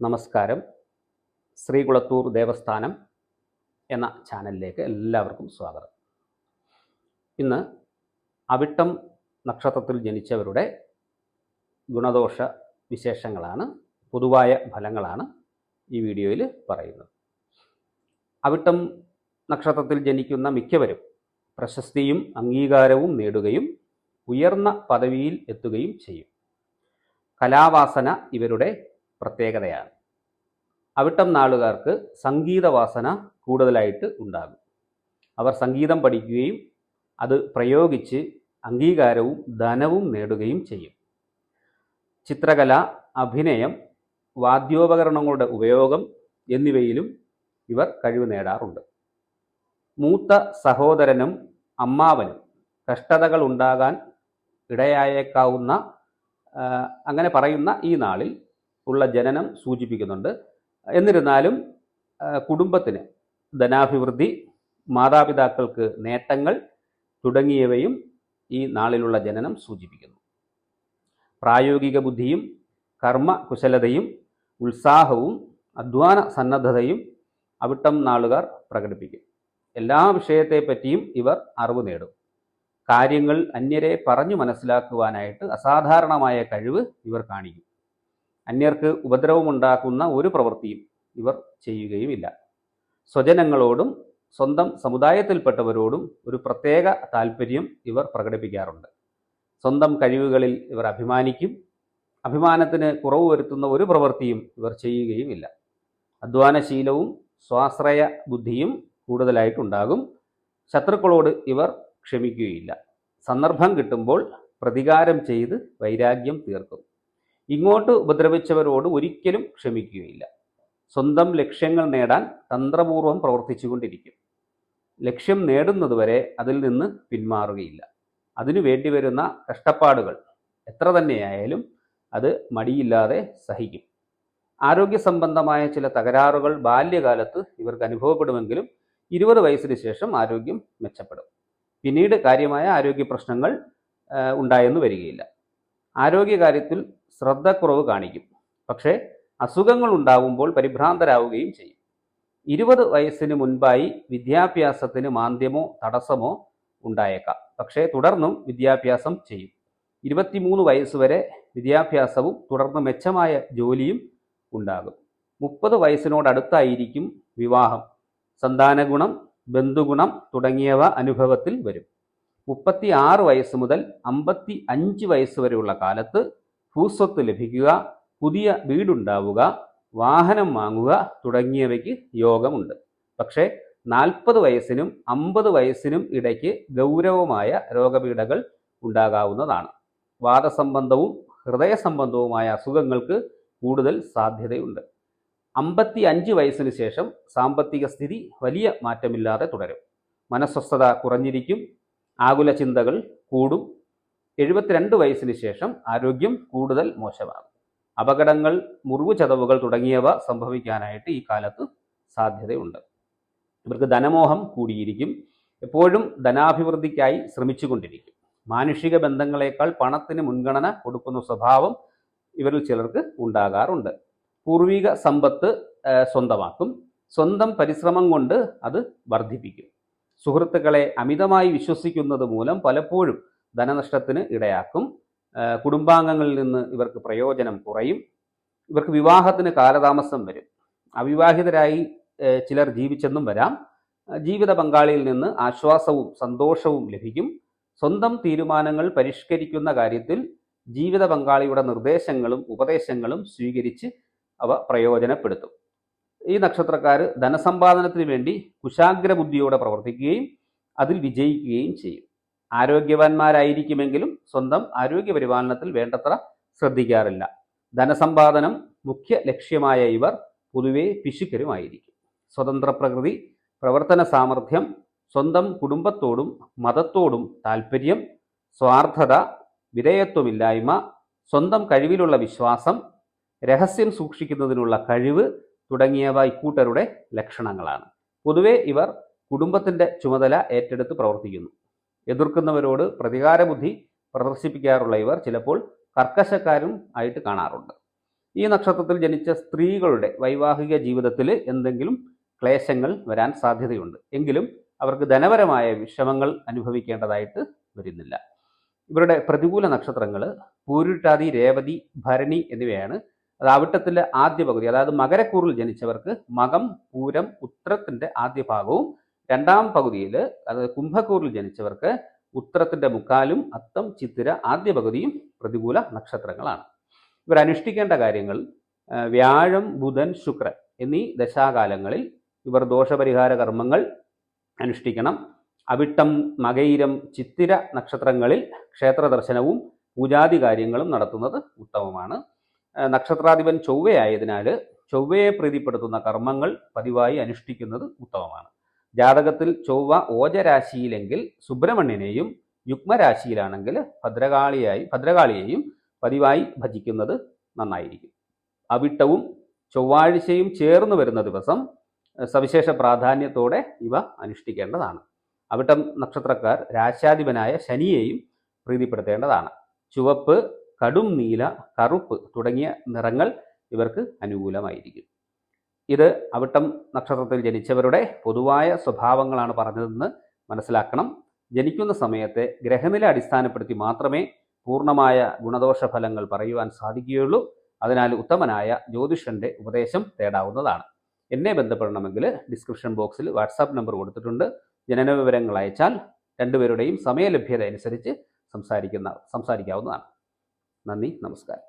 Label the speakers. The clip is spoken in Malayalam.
Speaker 1: നമസ്കാരം. ശ്രീകുളത്തൂർ ദേവസ്ഥാനം എന്ന ചാനലിലേക്ക് എല്ലാവർക്കും സ്വാഗതം. ഇന്ന് അവിട്ടം നക്ഷത്രത്തിൽ ജനിച്ചവരുടെ ഗുണദോഷ വിശേഷങ്ങളാണ് പൊതുവായ ഫലങ്ങളാണ് ഈ വീഡിയോയിൽ പറയുന്നത്. അവിട്ടം നക്ഷത്രത്തിൽ ജനിക്കുന്ന മിക്കവരും പ്രശസ്തിയും അംഗീകാരവും നേടുകയും ഉയർന്ന പദവിയിൽ എത്തുകയും ചെയ്യും. കലാവാസന ഇവരുടെ പ്രത്യേകതയാണ്. അവിട്ടം നാളുകാർക്ക് സംഗീതവാസന കൂടുതലായിട്ട് ഉണ്ടാകും. അവർ സംഗീതം പഠിക്കുകയും അത് പ്രയോഗിച്ച് അംഗീകാരവും ധനവും നേടുകയും ചെയ്യും. ചിത്രകല അഭിനയം വാദ്യോപകരണങ്ങളുടെ ഉപയോഗം എന്നിവയിലും ഇവർ കഴിവ് നേടാറുണ്ട്. മൂത്ത സഹോദരനും അമ്മാവനും കഷ്ടതകൾ ഉണ്ടാകാൻ ഇടയായേക്കാവുന്ന അങ്ങനെ പറയുന്ന ഈ നാളിൽ ഉള്ള ജനനം സൂചിപ്പിക്കുന്നുണ്ട്. എന്നിരുന്നാലും കുടുംബത്തിന് ധനാഭിവൃദ്ധി മാതാപിതാക്കൾക്ക് നേട്ടങ്ങൾ തുടങ്ങിയവയും ഈ നാളിലുള്ള ജനനം സൂചിപ്പിക്കുന്നു. പ്രായോഗിക ബുദ്ധിയും കർമ്മ കുശലതയും ഉത്സാഹവും അധ്വാന സന്നദ്ധതയും അവിട്ടം നാളുകാർ പ്രകടിപ്പിക്കും. എല്ലാ വിഷയത്തെപ്പറ്റിയും ഇവർ അറിവ് നേടും. കാര്യങ്ങൾ അന്യരെ പറഞ്ഞു മനസ്സിലാക്കുവാനായിട്ട് അസാധാരണമായ കഴിവ് ഇവർ കാണിക്കും. അന്യർക്ക് ഉപദ്രവമുണ്ടാക്കുന്ന ഒരു പ്രവൃത്തിയും ഇവർ ചെയ്യുകയുമില്ല. സ്വജനങ്ങളോടും സ്വന്തം സമുദായത്തിൽപ്പെട്ടവരോടും ഒരു പ്രത്യേക താല്പര്യം ഇവർ പ്രകടിപ്പിക്കാറുണ്ട്. സ്വന്തം കഴിവുകളിൽ ഇവർ അഭിമാനിക്കും. അഭിമാനത്തിന് കുറവ് വരുത്തുന്ന ഒരു പ്രവൃത്തിയും ഇവർ ചെയ്യുകയുമില്ല. അധ്വാനശീലവും സ്വാശ്രയ ബുദ്ധിയും കൂടുതലായിട്ടുണ്ടാകും. ശത്രുക്കളോട് ഇവർ ക്ഷമിക്കുകയില്ല. സന്ദർഭം കിട്ടുമ്പോൾ പ്രതികാരം ചെയ്ത് വൈരാഗ്യം തീർക്കും. ഇങ്ങോട്ട് ഉപദ്രവിച്ചവരോട് ഒരിക്കലും ക്ഷമിക്കുകയില്ല. സ്വന്തം ലക്ഷ്യങ്ങൾ നേടാൻ തന്ത്രപൂർവം പ്രവർത്തിച്ചുകൊണ്ടിരിക്കും. ലക്ഷ്യം നേടുന്നതുവരെ അതിൽ നിന്ന് പിന്മാറുകയില്ല. അതിനു വേണ്ടി വരുന്ന കഷ്ടപ്പാടുകൾ എത്ര തന്നെയായാലും അത് മടിയില്ലാതെ സഹിക്കും. ആരോഗ്യ സംബന്ധമായ ചില തകരാറുകൾ ബാല്യകാലത്ത് ഇവർക്ക് അനുഭവപ്പെടുമെങ്കിലും ഇരുപത് വയസ്സിന് ശേഷം ആരോഗ്യം മെച്ചപ്പെടും. പിന്നീട് കാര്യമായ ആരോഗ്യ പ്രശ്നങ്ങൾ ഉണ്ടായെന്ന് വരികയില്ല. ആരോഗ്യകാര്യത്തിൽ ശ്രദ്ധക്കുറവ് കാണിക്കും. പക്ഷേ അസുഖങ്ങൾ ഉണ്ടാകുമ്പോൾ പരിഭ്രാന്തരാവുകയും ചെയ്യും. ഇരുപത് വയസ്സിന് മുൻപായി വിദ്യാഭ്യാസത്തിന് മാന്ദ്യമോ തടസ്സമോ ഉണ്ടായേക്കാം. പക്ഷേ തുടർന്നും വിദ്യാഭ്യാസം ചെയ്യും. ഇരുപത്തിമൂന്ന് വയസ്സ് വരെ വിദ്യാഭ്യാസവും തുടർന്ന് മെച്ചമായ ജോലിയും ഉണ്ടാകും. മുപ്പത് വയസ്സിനോടടുത്തായിരിക്കും വിവാഹം. സന്താനഗുണം ബന്ധുഗുണം തുടങ്ങിയവ അനുഭവത്തിൽ വരും. മുപ്പത്തി ആറ് വയസ്സ് മുതൽ അമ്പത്തി അഞ്ച് വയസ്സ് വരെയുള്ള കാലത്ത് ഭൂസ്വത്ത് ലഭിക്കുക പുതിയ വീടുണ്ടാവുക വാഹനം വാങ്ങുക തുടങ്ങിയവയ്ക്ക് യോഗമുണ്ട്. പക്ഷേ നാൽപ്പത് വയസ്സിനും അമ്പത് വയസ്സിനും ഇടയ്ക്ക് ഗൗരവമായ രോഗപീഠകൾ ഉണ്ടാകാവുന്നതാണ്. വാദസംബന്ധവും ഹൃദയ സംബന്ധവുമായ അസുഖങ്ങൾക്ക് കൂടുതൽ സാധ്യതയുണ്ട്. അമ്പത്തി അഞ്ച് വയസ്സിന് ശേഷം സാമ്പത്തിക സ്ഥിതി വലിയ മാറ്റമില്ലാതെ തുടരും. മനസ്വസ്ഥത കുറഞ്ഞിരിക്കും ആകുല ചിന്തകൾ കൂടും എഴുപത്തിരണ്ട് വയസ്സിന് ശേഷം ആരോഗ്യം കൂടുതൽ മോശമാകും. അപകടങ്ങൾ മുറിവ് ചതവുകൾ തുടങ്ങിയവ സംഭവിക്കാനായിട്ട് ഈ കാലത്ത് സാധ്യതയുണ്ട്. ഇവർക്ക് ധനമോഹം കൂടിയിരിക്കും. എപ്പോഴും ധനാഭിവൃദ്ധിക്കായി ശ്രമിച്ചുകൊണ്ടിരിക്കും. മാനുഷിക ബന്ധങ്ങളെക്കാൾ പണത്തിന് മുൻഗണന കൊടുക്കുന്ന സ്വഭാവം ഇവരിൽ ചിലർക്ക് ഉണ്ടാകാറുണ്ട്. പൂർവിക സമ്പത്ത് സ്വന്തമാക്കും. സ്വന്തം പരിശ്രമം കൊണ്ട് അത് വർദ്ധിപ്പിക്കും. സുഹൃത്തുക്കളെ അമിതമായി വിശ്വസിക്കുന്നത് മൂലം പലപ്പോഴും ധനനഷ്ടത്തിന് ഇടയാക്കും. കുടുംബാംഗങ്ങളിൽ നിന്ന് ഇവർക്ക് പ്രയോജനം കുറയും. ഇവർക്ക് വിവാഹത്തിന് കാലതാമസം വരും. അവിവാഹിതരായി ചിലർ ജീവിച്ചെന്നും വരാം. ജീവിത പങ്കാളിയിൽ നിന്ന് ആശ്വാസവും സന്തോഷവും ലഭിക്കും. സ്വന്തം തീരുമാനങ്ങൾ പരിഷ്കരിക്കുന്ന കാര്യത്തിൽ ജീവിത പങ്കാളിയുടെ നിർദ്ദേശങ്ങളും ഉപദേശങ്ങളും സ്വീകരിച്ച് അവ പ്രയോജനപ്പെടുത്തും. ഈ നക്ഷത്രക്കാർ ധനസമ്പാദനത്തിന് വേണ്ടി കുശാഗ്ര ബുദ്ധിയോടെ പ്രവർത്തിക്കുകയും അതിൽ വിജയിക്കുകയും ചെയ്യും. ആരോഗ്യവാന്മാരായിരിക്കുമെങ്കിലും സ്വന്തം ആരോഗ്യ പരിപാലനത്തിൽ വേണ്ടത്ര ശ്രദ്ധിക്കാറില്ല. ധനസമ്പാദനം മുഖ്യ ലക്ഷ്യമായ ഇവർ പൊതുവെ പിശുക്കരുമായിരിക്കും. സ്വതന്ത്ര പ്രകൃതി പ്രവർത്തന സാമർഥ്യം സ്വന്തം കുടുംബത്തോടും മതത്തോടും താല്പര്യം സ്വാർത്ഥത വിധേയത്വമില്ലായ്മ സ്വന്തം കഴിവിലുള്ള വിശ്വാസം രഹസ്യം സൂക്ഷിക്കുന്നതിനുള്ള കഴിവ് തുടങ്ങിയവ ഇക്കൂട്ടരുടെ ലക്ഷണങ്ങളാണ്. പൊതുവെ ഇവർ കുടുംബത്തിന്റെ ചുമതല ഏറ്റെടുത്ത് പ്രവർത്തിക്കുന്നു. എതിർക്കുന്നവരോട് പ്രതികാരബുദ്ധി പ്രദർശിപ്പിക്കാറുള്ള ഇവർ ചിലപ്പോൾ കർക്കശക്കാരും ആയിട്ട് കാണാറുണ്ട്. ഈ നക്ഷത്രത്തിൽ ജനിച്ച സ്ത്രീകളുടെ വൈവാഹിക ജീവിതത്തിൽ എന്തെങ്കിലും ക്ലേശങ്ങൾ വരാൻ സാധ്യതയുണ്ട്. എങ്കിലും അവർക്ക് ധനപരമായ വിഷമങ്ങൾ അനുഭവിക്കേണ്ടതായിട്ട് വരുന്നില്ല. ഇവരുടെ പ്രതികൂല നക്ഷത്രങ്ങൾ പൂരിട്ടാതി രേവതി ഭരണി എന്നിവയാണ്. അത് അവിട്ടത്തിന്റെ ആദ്യ പകുതി അതായത് മകരക്കൂറിൽ ജനിച്ചവർക്ക് മകം പൂരം ഉത്രത്തിന്റെ ആദ്യ ഭാഗവും രണ്ടാം പകുതിയിൽ അതായത് കുംഭക്കൂറിൽ ജനിച്ചവർക്ക് ഉത്തരത്തിന്റെ മുക്കാലും അത്തം ചിത്തിര ആദ്യ പകുതിയും പ്രതികൂല നക്ഷത്രങ്ങളാണ്. ഇവർ അനുഷ്ഠിക്കേണ്ട കാര്യങ്ങൾ വ്യാഴം ബുധൻ ശുക്രൻ എന്നീ ദശാകാലങ്ങളിൽ ഇവർ ദോഷപരിഹാര കർമ്മങ്ങൾ അനുഷ്ഠിക്കണം. അവിട്ടം മകയിരം ചിത്തിര നക്ഷത്രങ്ങളിൽ ക്ഷേത്ര ദർശനവും പൂജാതി കാര്യങ്ങളും നടത്തുന്നത് ഉത്തമമാണ്. നക്ഷത്രാധിപൻ ചൊവ്വയായതിനാൽ ചൊവ്വയെ പ്രീതിപ്പെടുത്തുന്ന കർമ്മങ്ങൾ പതിവായി അനുഷ്ഠിക്കുന്നത് ഉത്തമമാണ്. ജാതകത്തിൽ ചൊവ്വ ഓജരാശിയിലെങ്കിൽ സുബ്രഹ്മണ്യനെയും യുഗ്മരാശിയിലാണെങ്കിൽ ഭദ്രകാളിയായി ഭദ്രകാളിയെയും പതിവായി ഭജിക്കുന്നത് നന്നായിരിക്കും. അവിട്ടവും ചൊവ്വാഴ്ചയും ചേർന്ന് വരുന്ന ദിവസം സവിശേഷ പ്രാധാന്യത്തോടെ ഇവ അനുഷ്ഠിക്കേണ്ടതാണ്. അവിട്ടം നക്ഷത്രക്കാർ രാശാധിപനായ ശനിയെയും പ്രീതിപ്പെടുത്തേണ്ടതാണ്. ചുവപ്പ് കടും നീല കറുപ്പ് തുടങ്ങിയ നിറങ്ങൾ ഇവർക്ക് അനുകൂലമായിരിക്കും. ഇത് അവിട്ടം നക്ഷത്രത്തിൽ ജനിച്ചവരുടെ പൊതുവായ സ്വഭാവങ്ങളാണ് പറഞ്ഞതെന്ന് മനസ്സിലാക്കണം. ജനിക്കുന്ന സമയത്തെ ഗ്രഹനില അടിസ്ഥാനപ്പെടുത്തി മാത്രമേ പൂർണമായ ഗുണദോഷ ഫലങ്ങൾ പറയുവാൻ സാധിക്കുകയുള്ളൂ. അതിനാൽ ഉത്തമനായ ജ്യോതിഷന്റെ ഉപദേശം തേടാവുന്നതാണ്. എന്നെ ബന്ധപ്പെടണമെങ്കിൽ ഡിസ്ക്രിപ്ഷൻ ബോക്സിൽ വാട്സാപ്പ് നമ്പർ കൊടുത്തിട്ടുണ്ട്. ജനന വിവരങ്ങൾ അയച്ചാൽ രണ്ടുപേരുടെയും സമയലഭ്യത അനുസരിച്ച് സംസാരിക്കുന്ന സംസാരിക്കാവുന്നതാണ്. നന്ദി നമസ്കാരം.